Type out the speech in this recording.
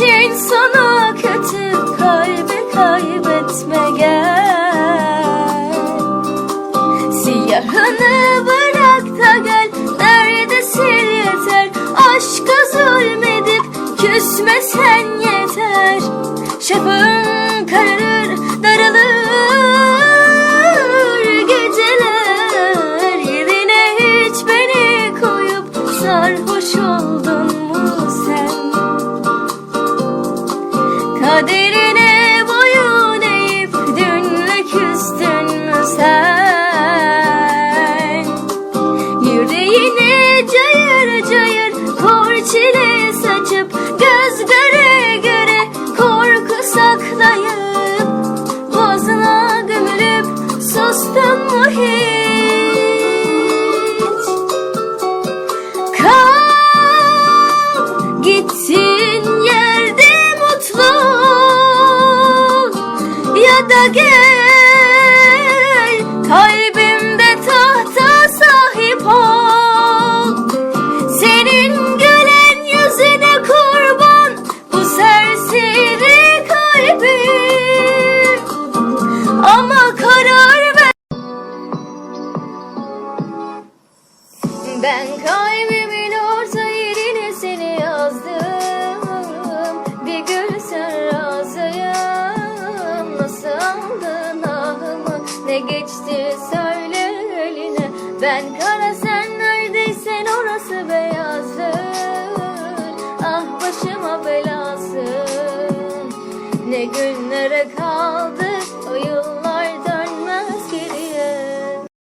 İşin sonu kötü kalbi kaybetme gel. Siyahını bırak da gel Derdi sil yeter? Aşka zulmedip küsmesen yeter. Şafağın da gel. Kalbimde tahta sahip ol. Senin gülen yüzüne kurban bu serseri kalbim. Ama karar ver. Ben kalbimin Ne geçti söyle eline. Ben kara sen neredeysen orası beyazdır Ah başıma belasın. Ne günlere kal